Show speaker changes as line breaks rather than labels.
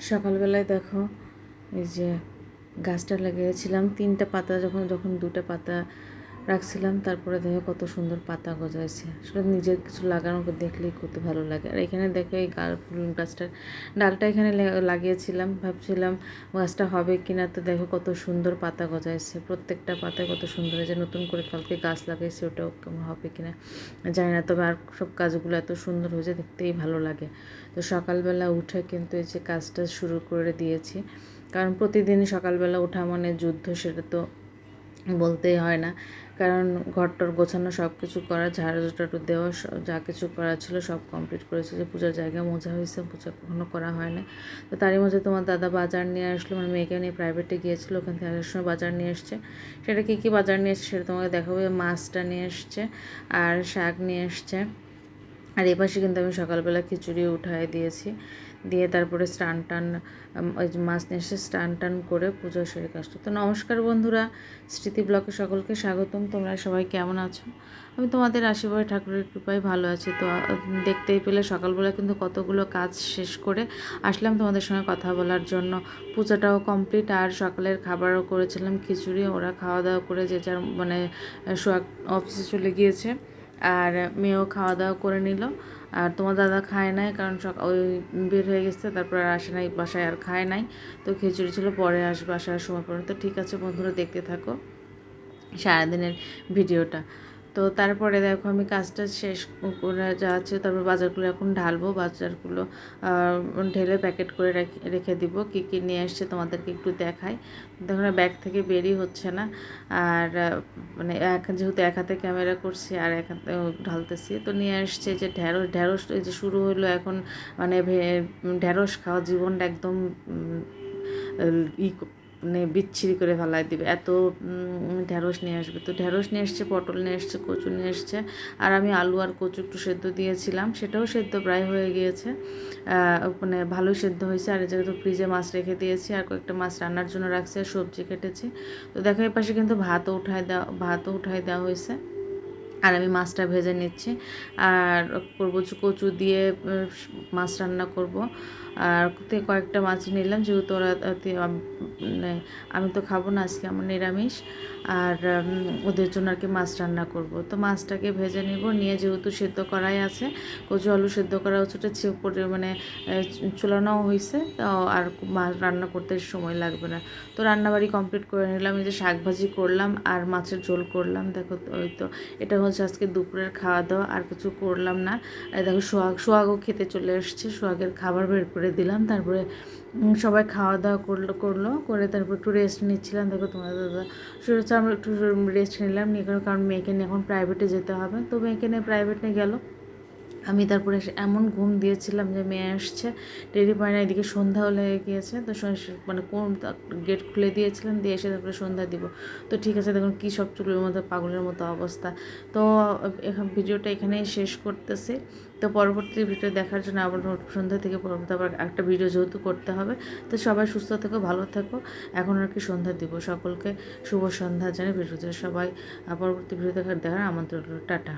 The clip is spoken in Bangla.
সকালবেলায় দেখো এই যে গাছটা লাগিয়েছিলাম তিনটা পাতা যখন যখন দুটা পাতা রাখছিলাম, তারপরে দেখো কত সুন্দর পাতা গজাইছে। আসলে নিজের কিছু লাগানো দেখলেই কত ভালো লাগে। আর এখানে দেখো এই গা ফুল গাছটার ডালটা এখানে লাগিয়েছিলাম, ভাবছিলাম গাছটা হবে কিনা। তো দেখো কত সুন্দর পাতা গজাইছে, প্রত্যেকটা পাতায় কত সুন্দর হয়েছে। নতুন করে কালকে গাছ লাগাইছে ওটাও কেমন হবে কিনা জানি না। তবে আর সব কাজগুলো এত সুন্দর হয়েছে, দেখতেই ভালো লাগে। তো সকালবেলা উঠে কিন্তু এই যে কাজটা শুরু করে দিয়েছি। কারণ প্রতিদিন সকালবেলা ওঠা মানে যুদ্ধ, সেটা তো বলতেই হয় না। কারণ ঘরটর গোছানো সব কিছু করা ঝাড়ু টাড়ু দেওয়া যা কিছু করা ছিল সব কমপ্লিট করেছে যে পূজার জায়গা মোজা হয়েছে, পূজা কখনো করা হয় না তো তারই মধ্যে তোমার দাদা বাজার নিয়ে আসলো মানে মেয়েকে নিয়ে প্রাইভেটে গিয়েছিল, ওখান থেকে আসার সময় বাজার নিয়ে এসছে। সেটা কী কী বাজার নিয়ে এসছে সেটা তোমাকে দেখাবো, মাছটা নিয়ে এসছে আর শাক নিয়ে এসছে। আর এপাশে কিন্তু আমি সকালবেলা খিচুড়ি উঠায় দিয়েছি। দিয়ে তারপরে স্টান টান মাছ নিয়ে এসে স্টান টান করে পুজো সেরে কাজটা তো নমস্কার বন্ধুরা, স্মৃতি ব্লকে সকলকে স্বাগতম। তোমরা সবাই কেমন আছো? আমি তোমাদের আশীর্বাদ, ঠাকুরের কৃপায় ভালো আছি। তো দেখতেই পেলে সকালবেলা কিন্তু কতগুলো কাজ শেষ করে আসলাম তোমাদের সঙ্গে কথা বলার জন্য। পূজাটাও কমপ্লিট, আর সকালের খাবারও করেছিলাম, খিচুড়ি, ওরা খাওয়া দাওয়া করে যে যার মানে অফিসে চলে গিয়েছে। আর মেয়েও খাওয়া দাওয়া করে নিল। আর তোমার দাদা খায় নাই, কারণ সক, ওই বের হয়ে গেছে, তারপর আর আসে নাই, বাসায় আর খায় নাই। তো খিচুড়ি ছিল, পরে আসবে, আসার সময় পর্যন্ত। ঠিক আছে বন্ধুরা, দেখতে থাকো সারাদিনের ভিডিওটা। তো তারপরে দেখো আমি কাজটা শেষ করে যাচ্ছে, তারপর বাজারগুলো এখন ঢালবো, বাজারগুলো ঢেলে প্যাকেট করে রেখে দিব। কী কী নিয়ে এসছে তোমাদেরকে একটু দেখাই। দেখো না, ব্যাগ থেকে বেরই হচ্ছে না। আর মানে এক যেহেতু এক হাতে ক্যামেরা করছি আর এক হাতে ঢালতেছি, তো নিয়ে আসছে যে ঢ্যাঁড়স ঢ্যাঁড়স এই যে শুরু হলো এখন মানে ঢ্যাঁড়স খাওয়া জীবনটা একদম ই মানে বিচ্ছিরি করে ফেলাই দিবে। এত উম, ঢ্যাঁড়স নিয়ে আসবে। তো ঢ্যাঁড়স নিয়ে এসছে পটল নিয়ে এসছে কচু নিয়ে এসছে আর আমি আলু আর কচু একটু সেদ্ধ দিয়েছিলাম। সেটাও সেদ্ধ প্রায় হয়ে গিয়েছে। মানে ভালোই সেদ্ধ হয়েছে। আর এই জায়গায় তো ফ্রিজে মাছ রেখে দিয়েছি আর কয়েকটা মাছ রান্নার জন্য রাখছি আর সবজি কেটেছি। তো দেখো এই পাশে কিন্তু ভাতও উঠায় দেওয়া ভাতও উঠায় দেওয়া হয়েছে। আর আমি মাছটা ভেজে নিচ্ছি। আর করব কচু দিয়ে মাছ রান্না করব। আর কয়েকটা মাছ নিলাম, যেহেতু ওরা মানে আমি তো খাব না আজকে, আমার নিরামিষ। আর ওদের জন্য আর কি মাছ রান্না করব। তো মাছটাকে ভেজে নিব, নিয়ে যেহেতু সেদ্ধ করাই আছে, কচু আলু সেদ্ধ করা হচ্ছে, ওটা ছে- পরে মানে চুলানোও হয়েছে তো আর মাছ রান্না করতে সময় লাগবে না। তো রান্নাবাড়ি কমপ্লিট করে নিলাম, এই যে শাক ভাজি করলাম, আর মাছের ঝোল করলাম। দেখো, ওই তো, এটা হচ্ছে আজকে দুপুরের খাওয়া দাওয়া, আর কিছু করলাম না। দেখো সোহাগ সোহাগও খেতে চলে এসছে সোহাগের খাবার বের করে দিলাম, তারপরে সবাই খাওয়া দাওয়া করল করল, করে তারপর একটু রেস্ট নিচ্ছিলাম। দেখো তোমার দাদা শুরু হচ্ছে আমরা একটু রেস্ট নিলাম। নিয়ে কারণ, মেয়েকে নিয়ে এখন প্রাইভেটে যেতে হবে। তো মেয়েকে নিয়ে প্রাইভেটে গেল। আমি তারপরে এমন ঘুম দিয়েছিলাম যে মেয়ে আসছে টেরি পায় না এদিকে সন্ধ্যাও লেগে গিয়েছে, তো মানে কোন গেট খুলে দিয়েছিলাম দিয়ে এসে তারপরে সন্ধ্যা দিব। তো ঠিক আছে, দেখুন কী সব চুলের মতো পাগলের মতো অবস্থা। তো এখন ভিডিওটা এখানেই শেষ করতেছি। তো পরবর্তী ভিডিও দেখার জন্য আবার সন্ধ্যা থেকে পরবর্তী আবার একটা ভিডিও যেহেতু করতে হবে, তো সবাই সুস্থ থেকো, ভালো থেকো। এখন আর কি সন্ধ্যা দিব। সকলকে শুভ সন্ধ্যা জানে ভিডিও সবাই পরবর্তী ভিডিও দেখার দেখার আমন্ত্রণ টাটা।